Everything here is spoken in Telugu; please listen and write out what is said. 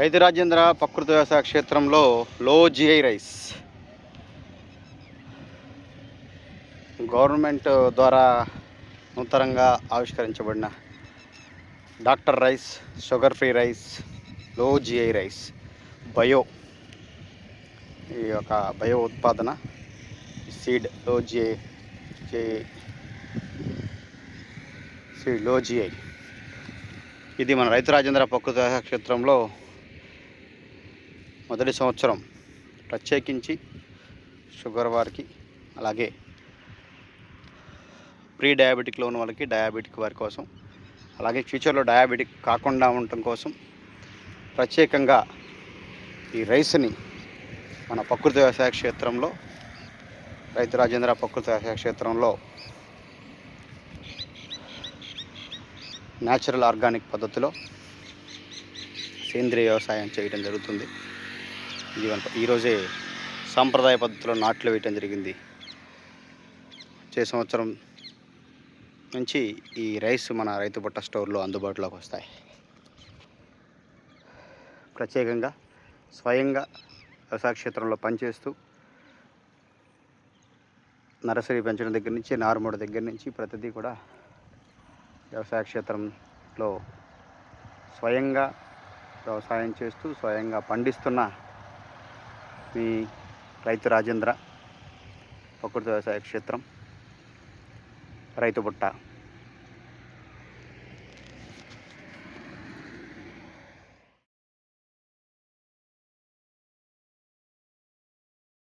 రైతు రాజేంద్ర ప్రకృతి వ్యవసాయ క్షేత్రంలో లో జిఐ రైస్. గవర్నమెంట్ ద్వారా నూతనంగా ఆవిష్కరించబడిన డాక్టర్ రైస్ షుగర్ ఫ్రీ రైస్లో జిఐ రైస్ బయో ఈ యొక్క బయో ఉత్పాదన సీడ్లో జిఐ సీడ్లో జిఐ. ఇది మన రైతు రాజేంద్ర ప్రకృతి వ్యవసాయ క్షేత్రంలో మొదటి సంవత్సరం ప్రత్యేకించి షుగర్ వారికి అలాగే ప్రీ డయాబెటిక్లో ఉన్న వాళ్ళకి డయాబెటిక్ వారి కోసం అలాగే ఫ్యూచర్లో డయాబెటిక్ కాకుండా ఉండటం కోసం ప్రత్యేకంగా ఈ రైస్ని మన ప్రకృతి వ్యవసాయ క్షేత్రంలో రైతు రాజేంద్ర ప్రకృతి వ్యవసాయ క్షేత్రంలో న్యాచురల్ ఆర్గానిక్ పద్ధతిలో సేంద్రియ వ్యవసాయం చేయడం జరుగుతుంది. ఇది ఈరోజే సాంప్రదాయ పద్ధతిలో నాట్లు వేయటం జరిగింది. వచ్చే సంవత్సరం నుంచి ఈ రైస్ మన రైతు బట్ట స్టోర్లో అందుబాటులోకి వస్తాయి. ప్రత్యేకంగా స్వయంగా వ్యవసాయ క్షేత్రంలో పనిచేస్తూ నర్సరీ పెంచడం దగ్గర నుంచి నారుమూడ దగ్గర నుంచి ప్రతిదీ కూడా వ్యవసాయ క్షేత్రంలో స్వయంగా వ్యవసాయం చేస్తూ స్వయంగా పండిస్తున్న మీ రైతు రాజేంద్ర ప్రకృతి వ్యవసాయ క్షేత్రం రైతు బుట్ట.